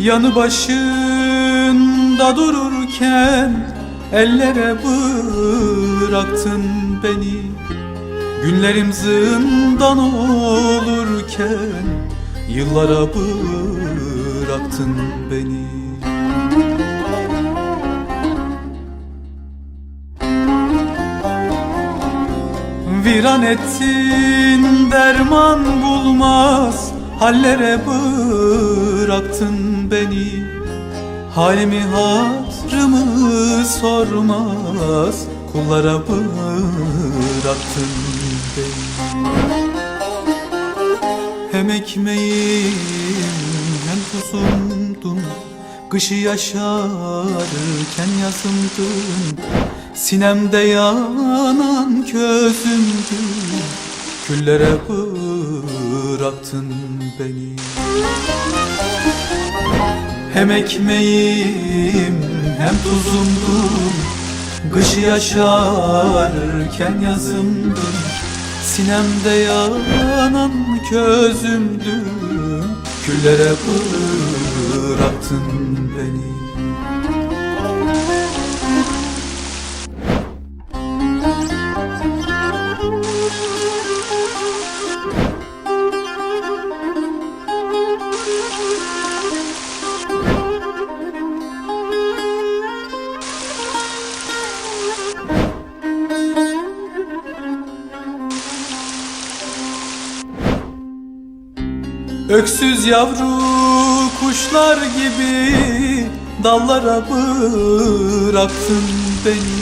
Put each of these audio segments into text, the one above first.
Yanı başında dururken Ellere bıraktın beni. Günlerim zindan olurken Yıllara bıraktın beni. Viran ettin derman bulmaz Hallere bıraktın beni. Halimi hatrımı sormaz Kullara bıraktın beni. Hem ekmeğim hem tuzumdun Kışı yaşarken yazımdın. Sinemde yanan közümdün Küllere bıraktın beni. Hem ekmeğim hem tuzumdun Kışı yaşarken yazımdın Sinemde yanan közümdün Küllere bıraktın beni Öksüz yavru kuşlar gibi dallara bıraktın beni.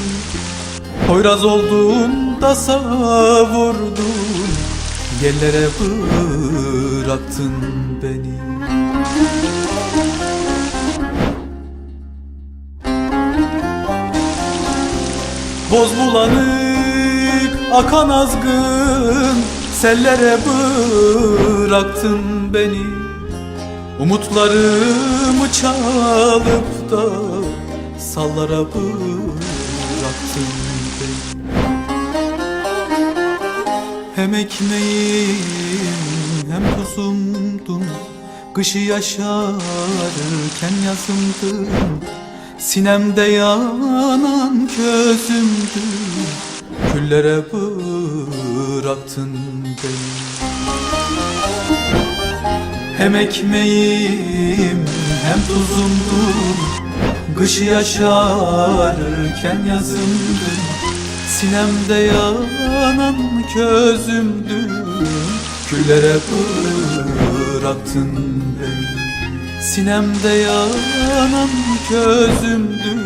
Poyraz olduğunda savurdun Yerlere bıraktın beni. Boz bulanık akan azgın Sellere bıraktın beni. Umutlarımı çalıp da Sallara bıraktın beni. Hem ekmeğim hem tuzumdun. Kışı yaşarken yazımdın. Sinemde yanan közümdün Küllere bıraktın Hem ekmeğim hem tuzumdun Kışı yaşarken yazımdın Sinemde yanan közümdün Küllere bıraktın beni. Sinemde yanan közümdün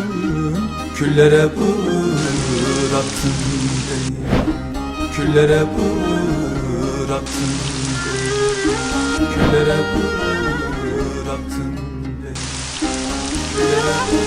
Küllere bıraktın beni bıraktın. Küllere bıraktın beni. Bıraktın